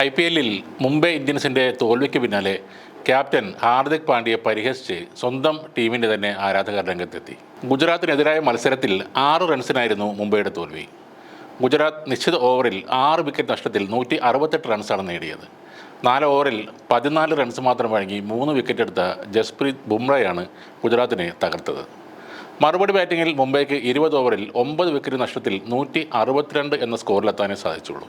I P എല്ലിൽ മുംബൈ ഇന്ത്യൻസിന്റെ തോൽവിക്ക് പിന്നാലെ ക്യാപ്റ്റൻ ഹാർദിക് പാണ്ഡ്യയെ പരിഹസിച്ച് സ്വന്തം ടീമിന്റെ തന്നെ ആരാധകർ രംഗത്തെത്തി. ഗുജറാത്തിനെതിരായ മത്സരത്തിൽ ആറ് റൺസിനായിരുന്നു മുംബൈയുടെ തോൽവി. ഗുജറാത്ത് നിശ്ചിത ഓവറിൽ ആറ് വിക്കറ്റ് നഷ്ടത്തിൽ നൂറ്റി അറുപത്തെട്ട് റൺസാണ് നേടിയത്. നാല് ഓവറിൽ പതിനാല് റൺസ് മാത്രം വഴങ്ങി മൂന്ന് വിക്കറ്റ് എടുത്ത ജസ്പ്രീത് ബുംറയാണ് ഗുജറാത്തിനെ തകർത്തത്. മറുപടി ബാറ്റിങ്ങിൽ മുംബൈക്ക് ഇരുപത് ഓവറിൽ ഒമ്പത് വിക്കറ്റ് നഷ്ടത്തിൽ നൂറ്റി അറുപത്തിരണ്ട് എന്ന സ്കോറിലെത്താനേ സാധിച്ചുള്ളൂ.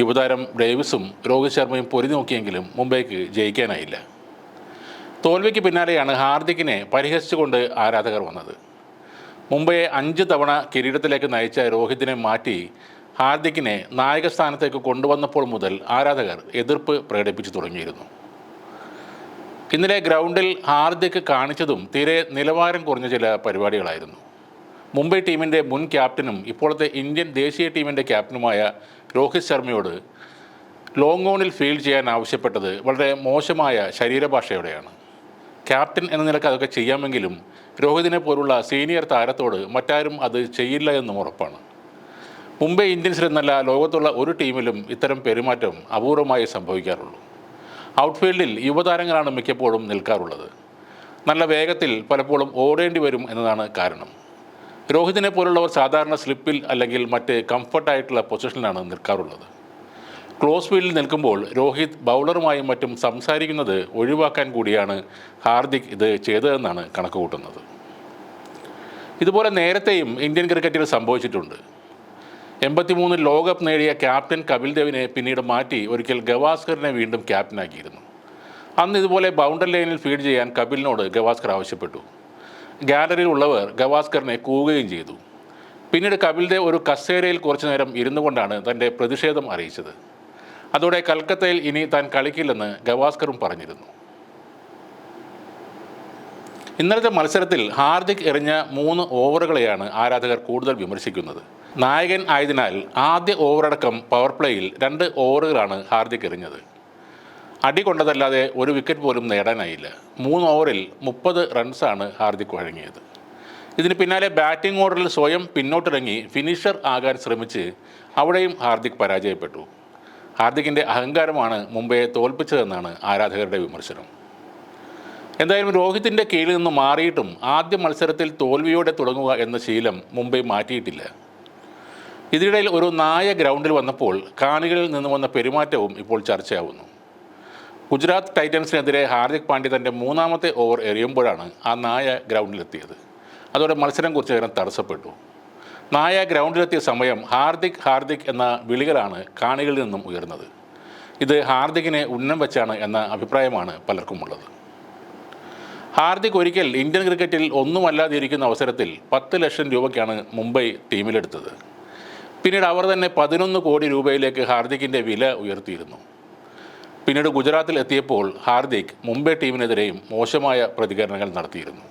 യുവതാരം ഡേവിസും രോഹിത് ശർമ്മയും പൊരുതി നോക്കിയെങ്കിലും മുംബൈക്ക് ജയിക്കാനായില്ല. തോൽവിക്ക് പിന്നാലെയാണ് ഹാർദിക്കിനെ പരിഹസിച്ചുകൊണ്ട് ആരാധകർ വന്നത്. മുംബൈയെ അഞ്ച് തവണ കിരീടത്തിലേക്ക് നയിച്ച രോഹിതിനെ മാറ്റി ഹാർദിക്കിനെ നായക സ്ഥാനത്തേക്ക് കൊണ്ടുവന്നപ്പോൾ മുതൽ ആരാധകർ എതിർപ്പ് പ്രകടിപ്പിച്ചു തുടങ്ങിയിരുന്നു. ഇന്നലെ ഗ്രൗണ്ടിൽ ഹാർദിക് കാണിച്ചതും തീരെ നിലവാരം കുറഞ്ഞ ചില പരിപാടികളായിരുന്നു. മുംബൈ ടീമിന്റെ മുൻ ക്യാപ്റ്റനും ഇപ്പോഴത്തെ ഇന്ത്യൻ ദേശീയ ടീമിന്റെ ക്യാപ്റ്റനുമായ രോഹിത് ശർമ്മയോട് ലോങ് ഓണിൽ ഫീൽഡ് ചെയ്യാൻ ആവശ്യപ്പെട്ടത് വളരെ മോശമായ ശരീരഭാഷയോടെയാണ്. ക്യാപ്റ്റൻ എന്ന നിലയ്ക്ക് അതൊക്കെ ചെയ്യാമെങ്കിലും രോഹിതിനെ പോലുള്ള സീനിയർ താരത്തോട് മറ്റാരും അത് ചെയ്യില്ല എന്നും ഉറപ്പാണ്. മുംബൈ ഇന്ത്യൻസിൽ എന്നല്ല ലോകത്തുള്ള ഒരു ടീമിലും ഇത്തരം പെരുമാറ്റം അപൂർവമായി സംഭവിക്കാറുള്ളൂ. ഔട്ട്ഫീൽഡിൽ യുവതാരങ്ങളാണ് മിക്കപ്പോഴും നിൽക്കാറുള്ളത്. നല്ല വേഗത്തിൽ പലപ്പോഴും ഓടേണ്ടി വരും എന്നതാണ് കാരണം. രോഹിതിനെ പോലുള്ളവർ സാധാരണ സ്ലിപ്പിൽ അല്ലെങ്കിൽ മറ്റ് കംഫർട്ടായിട്ടുള്ള പൊസിഷനിലാണ് നിൽക്കാറുള്ളത്. ക്ലോസ് ഫീൽഡിൽ നിൽക്കുമ്പോൾ രോഹിത് ബൗളറുമായും മറ്റും സംസാരിക്കുന്നത് ഒഴിവാക്കാൻ കൂടിയാണ് ഹാർദിക് ഇത് ചെയ്തതെന്നാണ് കണക്ക് കൂട്ടുന്നത് ഇതുപോലെ നേരത്തെയും ഇന്ത്യൻ ക്രിക്കറ്റിൽ സംഭവിച്ചിട്ടുണ്ട്. എൺപത്തിമൂന്നിൽ ലോകകപ്പ് നേടിയ ക്യാപ്റ്റൻ കപിൽ ദേവിനെ പിന്നീട് മാറ്റി ഒരിക്കൽ ഗവാസ്കറിനെ വീണ്ടും ക്യാപ്റ്റനാക്കിയിരുന്നു. അന്ന് ഇതുപോലെ ബൗണ്ടറി ലൈനിൽ ഫീഡ് ചെയ്യാൻ കപിലിനോട് ഗവാസ്കർ ആവശ്യപ്പെട്ടു. ഗാലറിയിൽ ഉള്ളവർ ഗവാസ്കറിനെ കൂവുകയും ചെയ്തു. പിന്നീട് കപിൽ ദേവ് ഒരു കസേരയിൽ കുറച്ചു നേരം ഇരുന്നു കൊണ്ടാണ് തന്റെ പ്രതിഷേധം അറിയിച്ചത്. അതോടെ കൽക്കത്തയിൽ ഇനി താൻ കളിക്കില്ലെന്ന് ഗവാസ്കറും പറഞ്ഞിരുന്നു. ഇന്നലത്തെ മത്സരത്തിൽ ഹാർദിക് എറിഞ്ഞ മൂന്ന് ഓവറുകളെയാണ് ആരാധകർ കൂടുതൽ വിമർശിക്കുന്നത്. നായകൻ ആയതിനാൽ ആദ്യ ഓവറടക്കം പവർ പ്ലേയിൽ രണ്ട് ഓവറുകളാണ് ഹാർദിക് എറിഞ്ഞത്. അടി കൊണ്ടതല്ലാതെ ഒരു വിക്കറ്റ് പോലും നേടാനായില്ല. മൂന്ന് ഓവറിൽ മുപ്പത് റൺസാണ് ഹാർദിക് വഴങ്ങിയത്. ഇതിന് പിന്നാലെ ബാറ്റിംഗ് ഓർഡറിൽ സ്വയം പിന്നോട്ടിറങ്ങി ഫിനിഷർ ആകാൻ ശ്രമിച്ച് അവിടെയും ഹാർദിക് പരാജയപ്പെട്ടു. ഹാർദിക്കിന്റെ അഹങ്കാരമാണ് മുംബൈയെ തോൽപ്പിച്ചതെന്നാണ് ആരാധകരുടെ വിമർശനം. എന്തായാലും രോഹിത്തിന്റെ കീഴിൽ നിന്ന് മാറിയിട്ടും ആദ്യ മത്സരത്തിൽ തോൽവിയോടെ തുടങ്ങുക എന്ന ശീലം മുംബൈ മാറ്റിയിട്ടില്ല. ഇതിനിടയിൽ ഒരു നായ ഗ്രൗണ്ടിൽ വന്നപ്പോൾ കാണികളിൽ നിന്ന് വന്ന പെരുമാറ്റവും ഇപ്പോൾ ചർച്ചയാവുന്നു. ഗുജറാത്ത് ടൈറ്റൻസിനെതിരെ ഹാർദിക് പാണ്ഡ്യ തന്റെ മൂന്നാമത്തെ ഓവർ എറിയുമ്പോഴാണ് ആ നായ ഗ്രൗണ്ടിലെത്തിയത്. അതോടെ മത്സരം കുറച്ച് നേരം തടസ്സപ്പെട്ടു. നായ ഗ്രൗണ്ടിലെത്തിയ സമയം ഹാർദിക് ഹാർദിക് എന്ന വിളികളാണ് കാണികളിൽ നിന്നും ഉയർന്നത്. ഇത് ഹാർദിക്കിനെ ഉന്നം വെച്ചാണ് എന്ന അഭിപ്രായമാണ് പലർക്കുമുള്ളത്. ഹാർദിക് ഒരിക്കൽ ഇന്ത്യൻ ക്രിക്കറ്റിൽ ഒന്നുമല്ലാതിരിക്കുന്ന അവസരത്തിൽ പത്ത് ലക്ഷം രൂപയ്ക്കാണ് മുംബൈ ടീമിലെടുത്തത്. പിന്നീട് അവർ തന്നെ പതിനൊന്ന് കോടി രൂപയിലേക്ക് ഹാർദിക്കിന്റെ വില ഉയർത്തിയിരുന്നു. പിന്നീട് ഗുജറാത്തിൽ എത്തിയപ്പോൾ ഹാർദിക് മുംബൈ ടീമിനെതിരെയും മോശമായ പ്രതികരണങ്ങൾ നടത്തിയിരുന്നു.